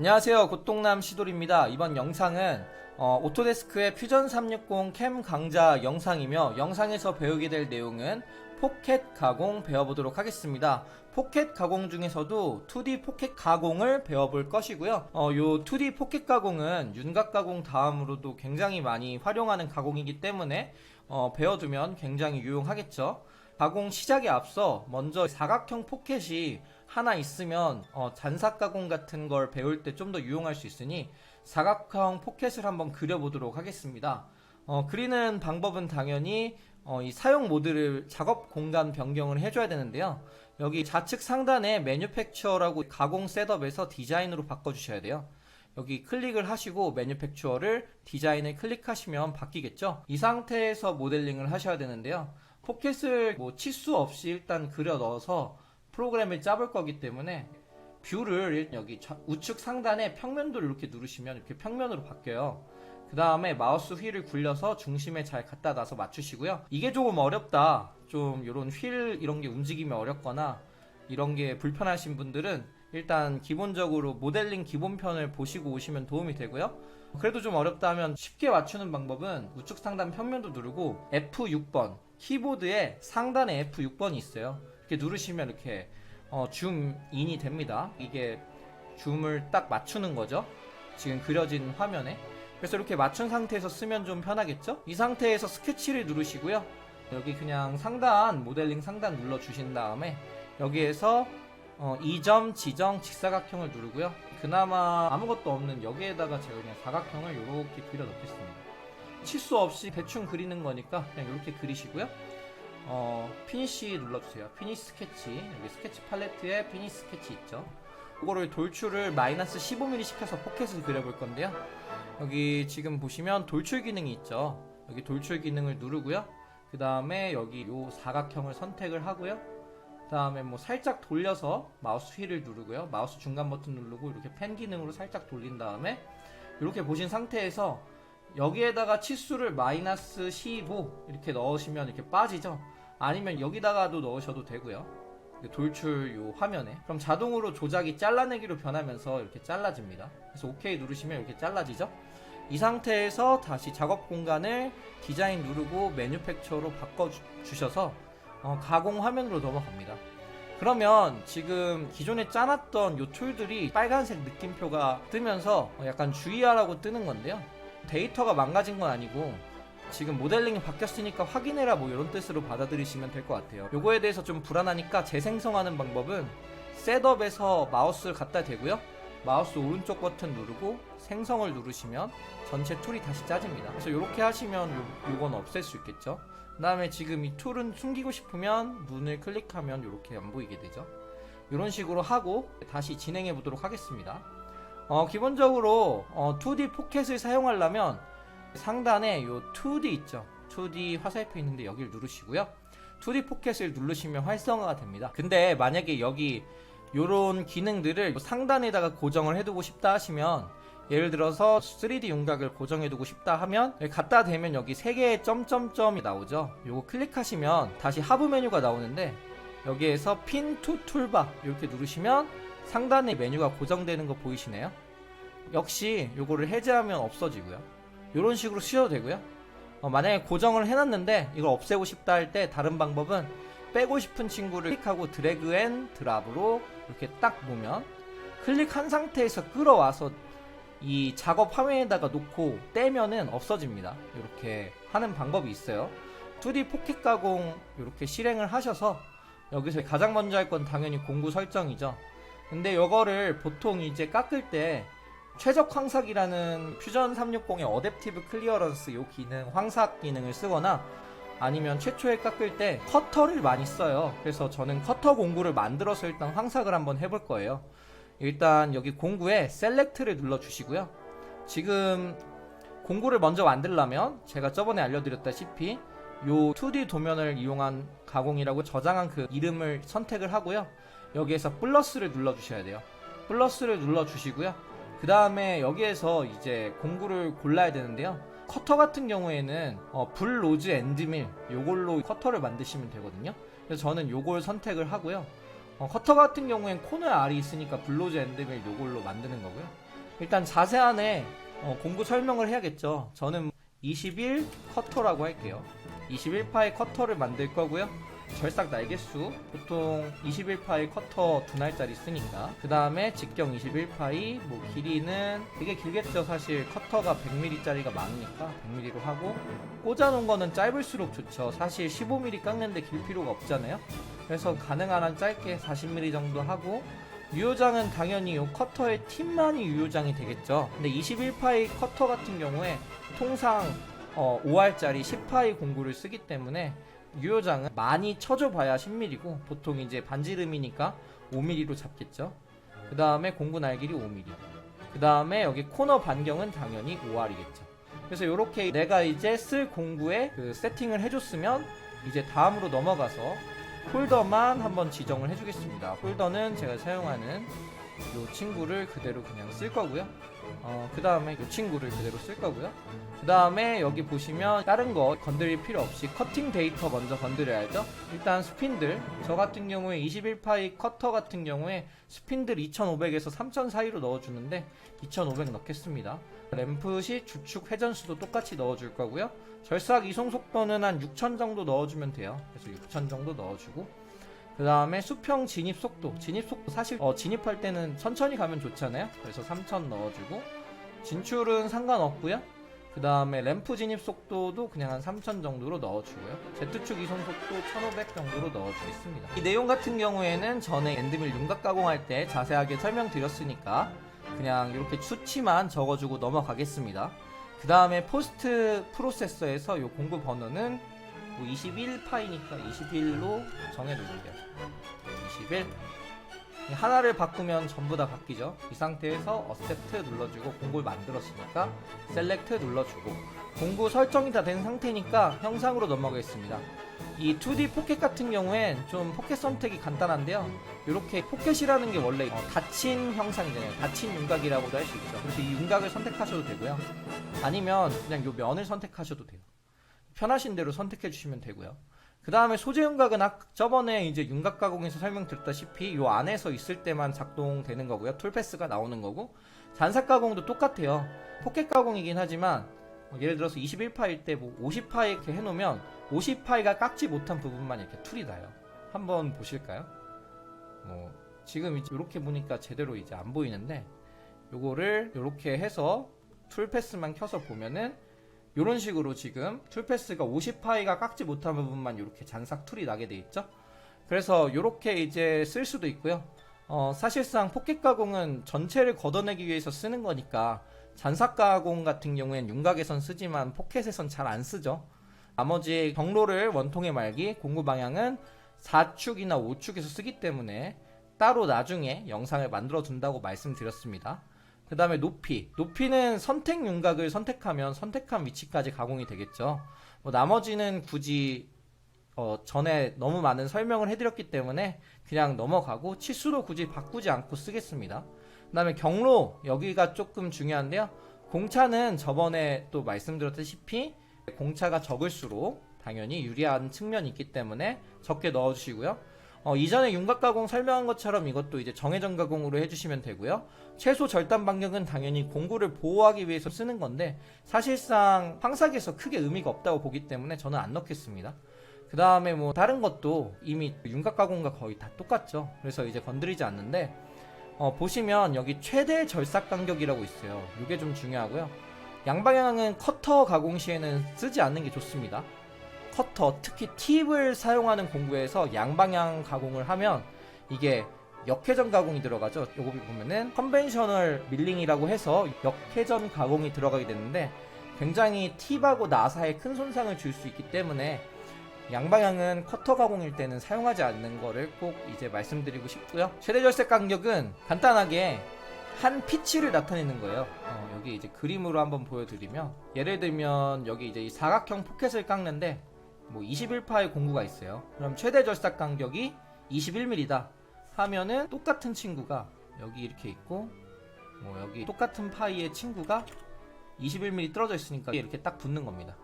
안녕하세요. 고통남 시돌입니다. 이번 영상은 어, 오토데스크의 퓨전 360 캠 강좌 영상이며 영상에서 배우게 될 내용은 포켓 가공 배워보도록 하겠습니다. 포켓 가공 중에서도 2D 포켓 가공을 배워볼 것이고요. 어, 요 2D 포켓 가공은 윤곽 가공 다음으로도 굉장히 많이 활용하는 가공이기 때문에 어, 배워두면 굉장히 유용하겠죠. 가공 시작에 앞서 먼저 사각형 포켓이 하나 있으면 어, 잔사 가공 같은 걸 배울 때 좀 더 유용할 수 있으니 사각형 포켓을 한번 그려보도록 하겠습니다. 어, 그리는 방법은 당연히 어, 이 사용 모드를 작업 공간 변경을 해줘야 되는데요. 여기 좌측 상단에 매뉴팩처라고 가공 셋업에서 디자인으로 바꿔주셔야 돼요. 여기 클릭을 하시고 매뉴팩처를 디자인을 클릭하시면 바뀌겠죠. 이 상태에서 모델링을 하셔야 되는데요. 포켓을 뭐 치수 없이 일단 그려 넣어서 프로그램을 짜볼 거기 때문에 뷰를 여기 좌- 우측 상단에 평면도를 이렇게 누르시면 이렇게 평면으로 바뀌어요. 그 다음에 마우스 휠을 굴려서 중심에 잘 갖다 놔서 맞추시고요. 이게 조금 어렵다. 좀 이런 휠 이런 게 움직임이 어렵거나 이런 게 불편하신 분들은 일단 기본적으로 모델링 기본편을 보시고 오시면 도움이 되고요. 그래도 좀 어렵다면 쉽게 맞추는 방법은 우측 상단 평면도 누르고 F6번 키보드에 상단에 F6번이 있어요. 이렇게 누르시면 이렇게 어, 줌인이 됩니다. 이게 줌을 딱 맞추는 거죠. 지금 그려진 화면에. 그래서 이렇게 맞춘 상태에서 쓰면 좀 편하겠죠? 이 상태에서 스케치를 누르시고요. 여기 그냥 상단, 모델링 상단 눌러주신 다음에 여기에서 어, 이점, 지정, 직사각형을 누르고요. 그나마 아무것도 없는 여기에다가 제가 그냥 사각형을 이렇게 그려 넣겠습니다. 치수 없이 대충 그리는 거니까 그냥 이렇게 그리시고요. 어, 피니시 눌러주세요. 피니시 스케치. 여기 스케치 팔레트에 피니시 스케치 있죠. 이거를 돌출을 마이너스 15mm 시켜서 포켓을 그려볼 건데요. 여기 지금 보시면 돌출 기능이 있죠. 여기 돌출 기능을 누르고요. 그 다음에 여기 요 사각형을 선택을 하고요. 그 다음에 뭐 살짝 돌려서 마우스 휠을 누르고요. 마우스 중간 버튼 누르고 이렇게 펜 기능으로 살짝 돌린 다음에 이렇게 보신 상태에서 여기에다가 치수를 마이너스 15 이렇게 넣으시면 이렇게 빠지죠. 아니면 여기다가도 넣으셔도 되고요. 돌출 요 화면에 그럼 자동으로 조작이 잘라내기로 변하면서 이렇게 잘라집니다. 그래서 OK 누르시면 이렇게 잘라지죠. 이 상태에서 다시 작업 공간을 디자인 누르고 매뉴팩처로 바꿔 주셔서 어, 가공 화면으로 넘어갑니다. 그러면 지금 기존에 짜놨던 요 툴들이 빨간색 느낌표가 뜨면서 어, 약간 주의하라고 뜨는 건데요. 데이터가 망가진 건 아니고 지금 모델링이 바뀌었으니까 확인해라 뭐 이런 뜻으로 받아들이시면 될 것 같아요. 요거에 대해서 좀 불안하니까 재생성하는 방법은 셋업에서 마우스를 갖다 대고요. 마우스 오른쪽 버튼 누르고 생성을 누르시면 전체 툴이 다시 짜집니다. 그래서 이렇게 하시면 요, 요건 없앨 수 있겠죠. 그 다음에 지금 이 툴은 숨기고 싶으면 문을 클릭하면 이렇게 안 보이게 되죠. 이런 식으로 하고 다시 진행해 보도록 하겠습니다. 어, 기본적으로 어, 2D 포켓을 사용하려면 상단에 요 2D 있죠. 2D 화살표 있는데 여기를 누르시고요. 2D 포켓을 누르시면 활성화가 됩니다. 근데 만약에 여기 요런 기능들을 상단에다가 고정을 해두고 싶다 하시면 예를 들어서 3D 윤곽을 고정해두고 싶다 하면 여기 갖다 대면 여기 세 개의 점점점이 나오죠. 요거 클릭하시면 다시 하부 메뉴가 나오는데 여기에서 핀 투 툴바 이렇게 누르시면 상단에 메뉴가 고정되는 거 보이시네요. 역시 요거를 해제하면 없어지고요. 이런 식으로 쓰셔도 되고요. 어, 만약에 고정을 해놨는데 이걸 없애고 싶다 할 때 다른 방법은 빼고 싶은 친구를 클릭하고 드래그 앤 드랍으로 이렇게 딱 놓으면 클릭한 상태에서 끌어와서 이 작업 화면에다가 놓고 떼면은 없어집니다. 이렇게 하는 방법이 있어요. 2D 포켓 가공 이렇게 실행을 하셔서 여기서 가장 먼저 할 건 당연히 공구 설정이죠. 근데 이거를 보통 이제 깎을 때 최적 황삭이라는 퓨전 360의 어댑티브 클리어런스 요 기능, 황삭 기능을 쓰거나 아니면 최초에 깎을 때 커터를 많이 써요. 그래서 저는 커터 공구를 만들어서 일단 황삭을 한번 해볼 거예요. 일단 여기 공구에 셀렉트를 눌러주시고요. 지금 공구를 먼저 만들려면 제가 저번에 알려드렸다시피 요 2D 도면을 이용한 가공이라고 저장한 그 이름을 선택을 하고요. 여기에서 플러스를 눌러주셔야 돼요. 플러스를 눌러주시고요. 그 다음에 여기에서 이제 공구를 골라야 되는데요. 커터 같은 경우에는 어, 불 로즈 엔드밀 요걸로 커터를 만드시면 되거든요. 그래서 저는 요걸 선택을 하고요. 어, 커터 같은 경우엔 코너 알이 있으니까 블로즈 엔드밀 요걸로 만드는 거고요. 일단 자세한에 어, 공구 설명을 해야겠죠. 저는 21 커터라고 할게요. 21파의 커터를 만들 거고요. 절삭 날개수 보통 21파의 커터 두 날짜리 쓰니까. 그 다음에 직경 21파이 뭐 길이는 되게 길겠죠. 사실 커터가 100mm짜리가 많으니까 100mm로 하고. 꽂아놓은 거는 짧을수록 좋죠. 사실 15mm 깎는데 길 필요가 없잖아요. 그래서 가능한 한 짧게 40mm 정도 하고. 유효장은 당연히 이 커터의 팁만이 유효장이 되겠죠. 근데 21파이 커터 같은 경우에 통상 어, 5알짜리 10파이 공구를 쓰기 때문에 유효장은 많이 쳐줘 봐야 10mm고 보통 이제 반지름이니까 5mm로 잡겠죠. 그 다음에 공구 날길이 5mm 그 다음에 여기 코너 반경은 당연히 5알이겠죠. 그래서 이렇게 내가 이제 쓸 공구에 그 세팅을 해줬으면 이제 다음으로 넘어가서 홀더만 한번 지정을 해주겠습니다. 홀더는 제가 사용하는 이 친구를 그대로 그냥 쓸 거고요 어, 그 다음에 이 친구를 그대로 쓸 거고요. 그 다음에 여기 보시면 다른 거 건드릴 필요 없이 커팅 데이터 먼저 건드려야죠. 일단 스핀들 저 같은 경우에 21파이 커터 같은 경우에 스핀들 2500에서 3000 사이로 넣어주는데 2500 넣겠습니다. 램프 시 주축 회전수도 똑같이 넣어줄 거고요. 절삭 이송 속도는 한 6000 정도 넣어주면 돼요. 그래서 6000 정도 넣어주고 그 다음에 수평 진입 속도. 진입 속도 사실 어, 진입할 때는 천천히 가면 좋잖아요. 그래서 3000 넣어주고. 진출은 상관없고요. 그 다음에 램프 진입 속도도 그냥 한 3000 정도로 넣어주고요. Z축 이송 속도 1500 정도로 넣어주겠습니다. 이 내용 같은 경우에는 전에 엔드밀 윤곽 가공할 때 자세하게 설명드렸으니까 그냥 이렇게 수치만 적어주고 넘어가겠습니다. 그 다음에 포스트 프로세서에서 이 공구 번호는 뭐 21파이니까 21로 정해놓을게요 21 하나를 바꾸면 전부 다 바뀌죠. 이 상태에서 어셉트 눌러주고 공구를 만들었으니까 셀렉트 눌러주고 공구 설정이 다 된 상태니까 형상으로 넘어가겠습니다. 이 2D 포켓 같은 경우엔 좀 포켓 선택이 간단한데요. 이렇게 포켓이라는 게 원래 어, 닫힌 형상이잖아요. 닫힌 윤곽이라고도 할 수 있죠. 그래서 이 윤곽을 선택하셔도 되고요. 아니면 그냥 요 면을 선택하셔도 돼요 편하신 대로 선택해 주시면 되고요. 그 다음에 소재 윤곽은 아, 저번에 이제 윤곽 가공에서 설명드렸다시피 요 안에서 있을 때만 작동되는 거고요. 툴패스가 나오는 거고 잔삭 가공도 똑같아요. 포켓 가공이긴 하지만 어, 예를 들어서 21파일 때 뭐 50파 이렇게 해놓으면 50파이가 깎지 못한 부분만 이렇게 툴이 나요. 한번 보실까요? 뭐 지금 이제 이렇게 보니까 제대로 이제 안 보이는데 요거를 이렇게 해서 툴패스만 켜서 보면은 이런 식으로 지금 툴패스가 50파이가 깎지 못한 부분만 이렇게 잔삭 툴이 나게 돼 있죠. 그래서 이렇게 이제 쓸 수도 있고요. 어, 사실상 포켓 가공은 전체를 걷어내기 위해서 쓰는 거니까 잔삭 가공 같은 경우엔 윤곽에선 쓰지만 포켓에선 잘 안 쓰죠. 나머지 경로를 원통에 말기 공구 방향은 4축이나 5축에서 쓰기 때문에 따로 나중에 영상을 만들어 둔다고 말씀드렸습니다. 그 다음에 높이. 높이는 선택 윤곽을 선택하면 선택한 위치까지 가공이 되겠죠. 뭐 나머지는 굳이 어, 전에 너무 많은 설명을 해드렸기 때문에 그냥 넘어가고 치수도 굳이 바꾸지 않고 쓰겠습니다. 그 다음에 경로 여기가 조금 중요한데요. 공차는 저번에 또 말씀드렸다시피 공차가 적을수록 당연히 유리한 측면이 있기 때문에 적게 넣어주시고요. 어, 이전에 윤곽 가공 설명한 것처럼 이것도 이제 정회전 가공으로 해주시면 되고요. 최소 절단 반경은 당연히 공구를 보호하기 위해서 쓰는 건데 사실상 황사기에서 크게 의미가 없다고 보기 때문에 저는 안 넣겠습니다. 그 다음에 뭐 다른 것도 이미 윤곽 가공과 거의 다 똑같죠. 그래서 이제 건드리지 않는데 어, 보시면 여기 최대 절삭 간격이라고 있어요. 이게 좀 중요하고요. 양방향은 커터 가공 시에는 쓰지 않는 게 좋습니다. 커터, 특히 팁을 사용하는 공구에서 양방향 가공을 하면 이게 역회전 가공이 들어가죠. 요거 보면은 컨벤셔널 밀링이라고 해서 역회전 가공이 들어가게 되는데 굉장히 팁하고 나사에 큰 손상을 줄 수 있기 때문에 양방향은 커터 가공일 때는 사용하지 않는 거를 꼭 이제 말씀드리고 싶고요. 최대 절삭 간격은 간단하게 한 피치를 나타내는 거예요. 어, 여기 이제 그림으로 한번 보여드리면 예를 들면 여기 이제 이 사각형 포켓을 깎는데 뭐 21파의 공구가 있어요. 그럼 최대 절삭 간격이 21mm다 하면은 똑같은 친구가 여기 이렇게 있고 뭐 여기 똑같은 파이의 친구가 21mm 떨어져 있으니까 이렇게 딱 붙는 겁니다.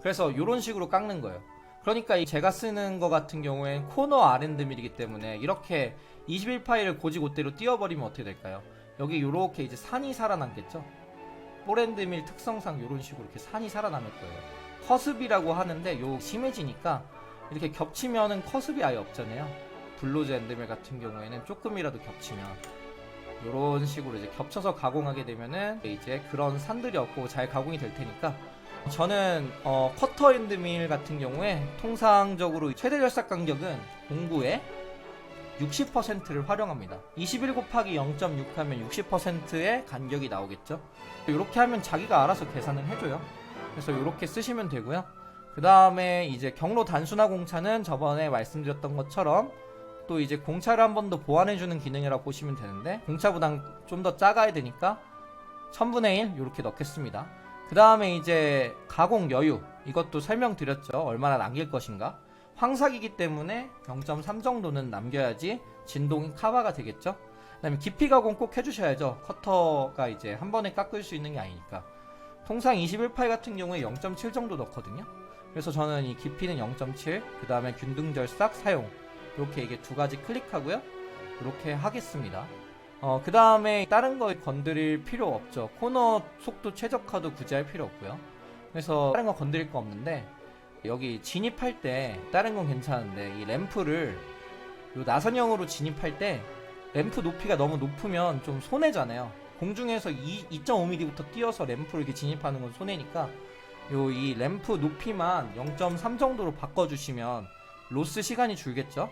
그래서 이런 식으로 깎는 거예요. 그러니까 이 제가 쓰는 거 같은 경우엔 코너 R&밀이기 때문에 이렇게 21파이를 고지고대로 띄워버리면 어떻게 될까요? 여기 요렇게 이제 산이 살아남겠죠. 뽀랜드밀 특성상 이런 식으로 이렇게 산이 살아남을 거예요. 커습이라고 하는데 요 심해지니까 이렇게 겹치면은 커습이 아예 없잖아요. 블로즈 앤드밀 같은 경우에는 조금이라도 겹치면 이런 식으로 이제 겹쳐서 가공하게 되면은 이제 그런 산들이 없고 잘 가공이 될 테니까 저는 어, 커터 앤드밀 같은 경우에 통상적으로 최대 결삭 간격은 공구의 60%를 활용합니다. 21 곱하기 0.6 하면 60%의 간격이 나오겠죠. 이렇게 하면 자기가 알아서 계산을 해줘요. 그래서 이렇게 쓰시면 되고요. 그 다음에 이제 경로 단순화 공차는 저번에 말씀드렸던 것처럼 또 이제 공차를 한 번 더 보완해주는 기능이라고 보시면 되는데 공차보단 좀 더 작아야 되니까 1000분의 1 이렇게 넣겠습니다. 그 다음에 이제 가공 여유 이것도 설명드렸죠. 얼마나 남길 것인가. 황삭이기 때문에 0.3 정도는 남겨야지 진동이 카바가 되겠죠. 그 다음에 깊이 가공 꼭 해주셔야죠. 커터가 이제 한 번에 깎을 수 있는 게 아니니까. 통상 21파이 같은 경우에 0.7 정도 넣거든요. 그래서 저는 이 깊이는 0.7, 그 다음에 균등절삭 사용. 이렇게 이게 두 가지 클릭하고요. 이렇게 하겠습니다. 어, 그 다음에 다른 거 건드릴 필요 없죠. 코너 속도 최적화도 굳이 할 필요 없고요. 그래서 다른 거 건드릴 거 없는데 여기 진입할 때 다른 건 괜찮은데 이 램프를 요 나선형으로 진입할 때 램프 높이가 너무 높으면 좀 손해잖아요. 공중에서 2.5mm부터 뛰어서 램프를 이렇게 진입하는 건 손해니까 요 이 램프 높이만 0.3 정도로 바꿔주시면 로스 시간이 줄겠죠.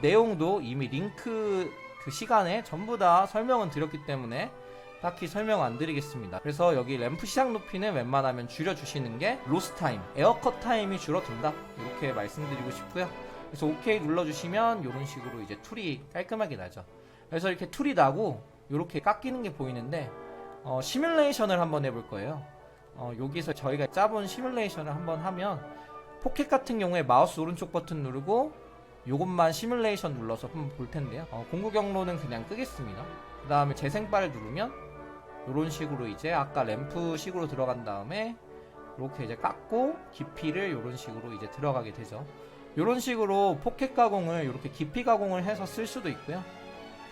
내용도 이미 링크 그 시간에 전부 다 설명은 드렸기 때문에 딱히 설명 안 드리겠습니다. 그래서 여기 램프 시작 높이는 웬만하면 줄여주시는 게 로스 타임, 에어컷 타임이 줄어든다. 이렇게 말씀드리고 싶고요. 그래서 OK 눌러주시면 이런 식으로 이제 툴이 깔끔하게 나죠. 그래서 이렇게 툴이 나고 이렇게 깎이는 게 보이는데 어, 시뮬레이션을 한번 해볼 거예요. 어, 여기서 저희가 짜본 시뮬레이션을 한번 하면 포켓 같은 경우에 마우스 오른쪽 버튼 누르고 요것만 시뮬레이션 눌러서 한번 볼 텐데요. 어, 공구 경로는 그냥 끄겠습니다. 그 다음에 재생바를 누르면 이런 식으로 이제 아까 램프 식으로 들어간 다음에 이렇게 이제 깎고 깊이를 이런 식으로 이제 들어가게 되죠. 이런 식으로 포켓 가공을 이렇게 깊이 가공을 해서 쓸 수도 있고요.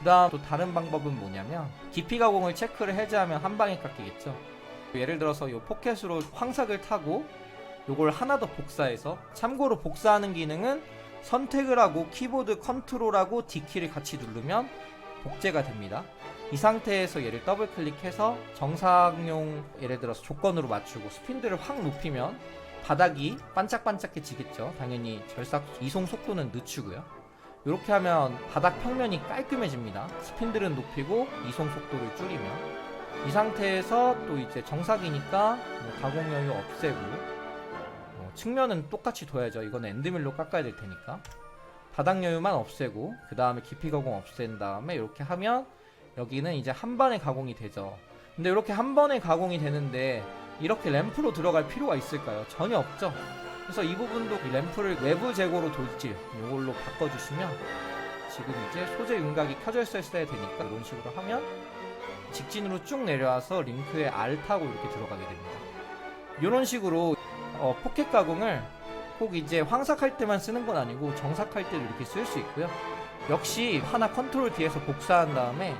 그 다음 또 다른 방법은 뭐냐면 깊이 가 공을 체크를 해제하면 한 방에 깎이겠죠. 예를 들어서 이 포켓으로 황삭을 타고 요걸 하나 더 복사해서 참고로 복사하는 기능은 선택을 하고 키보드 컨트롤하고 D키를 같이 누르면 복제가 됩니다. 이 상태에서 얘를 더블 클릭해서 정상용 예를 들어서 조건으로 맞추고 스핀들을 확 높이면 바닥이 반짝반짝해지겠죠. 당연히 절삭 이송 속도는 늦추고요. 이렇게 하면 바닥 평면이 깔끔해집니다. 스핀들은 높이고 이송 속도를 줄이면 이 상태에서 또 이제 정삭이니까 뭐 가공 여유 없애고 뭐 측면은 똑같이 둬야죠. 이건 엔드밀로 깎아야 될 테니까 바닥 여유만 없애고 그 다음에 깊이 가공 없앤 다음에 이렇게 하면 여기는 이제 한 번에 가공이 되죠. 근데 이렇게 한 번에 가공이 되는데 이렇게 램프로 들어갈 필요가 있을까요? 전혀 없죠. 그래서 이 부분도 이 램프를 외부 재고로 돌질 이걸로 바꿔주시면 지금 이제 소재 윤곽이 켜져 있어야 되니까 이런 식으로 하면 직진으로 쭉 내려와서 링크에 R 타고 이렇게 들어가게 됩니다. 이런 식으로 어, 포켓 가공을 꼭 이제 황삭할 때만 쓰는 건 아니고 정삭할 때도 이렇게 쓸 수 있고요. 역시 하나 컨트롤 D에서 복사한 다음에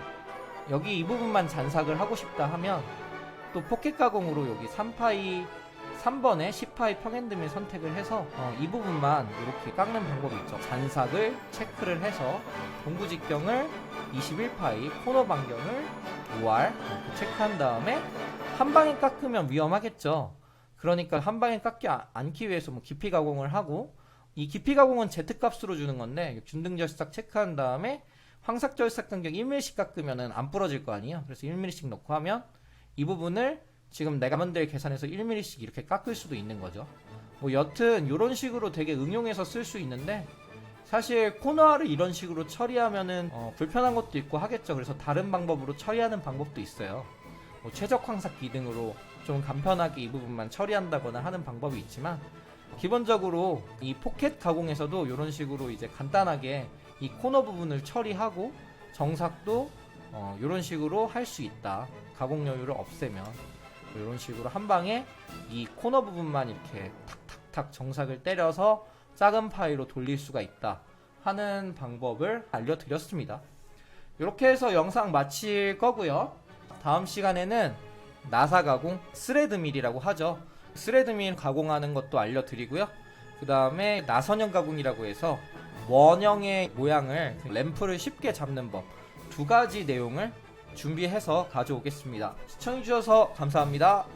여기 이 부분만 잔삭을 하고 싶다 하면 또 포켓 가공으로 여기 3파이 3번에 10파이 평행드밀 선택을 해서 어, 이 부분만 이렇게 깎는 방법이 있죠. 잔삭을 체크를 해서 공구 직경을 21파이 코너 반경을 5R 이렇게 체크한 다음에 한 방에 깎으면 위험하겠죠. 그러니까 한 방에 깎지 아- 않기 위해서 뭐 깊이 가공을 하고 이 깊이 가공은 Z 값으로 주는 건데 균등절삭 체크한 다음에 황삭절삭 간격 1mm씩 깎으면은 안 부러질 거 아니에요. 그래서 1mm씩 넣고 하면 이 부분을 지금 내가 만들 계산해서 1mm씩 이렇게 깎을 수도 있는 거죠. 뭐 여튼 이런 식으로 되게 응용해서 쓸 수 있는데 사실 코너화를 이런 식으로 처리하면은 어, 불편한 것도 있고 하겠죠. 그래서 다른 방법으로 처리하는 방법도 있어요. 뭐 최적 황삭 기능으로 좀 간편하게 이 부분만 처리한다거나 하는 방법이 있지만 기본적으로 이 포켓 가공에서도 이런 식으로 이제 간단하게 이 코너 부분을 처리하고 정삭도 어, 이런 식으로 할 수 있다. 가공 여유를 없애면 이런 식으로 한 방에 이 코너 부분만 이렇게 탁탁탁 정삭을 때려서 작은 파이로 돌릴 수가 있다 하는 방법을 알려드렸습니다. 이렇게 해서 영상 마칠 거고요. 다음 시간에는 나사 가공 스레드밀이라고 하죠. 스레드밀 가공하는 것도 알려드리고요. 그 다음에 나선형 가공이라고 해서 원형의 모양을 램프를 쉽게 잡는 법 두 가지 내용을 준비해서 가져오겠습니다. 시청해주셔서 감사합니다.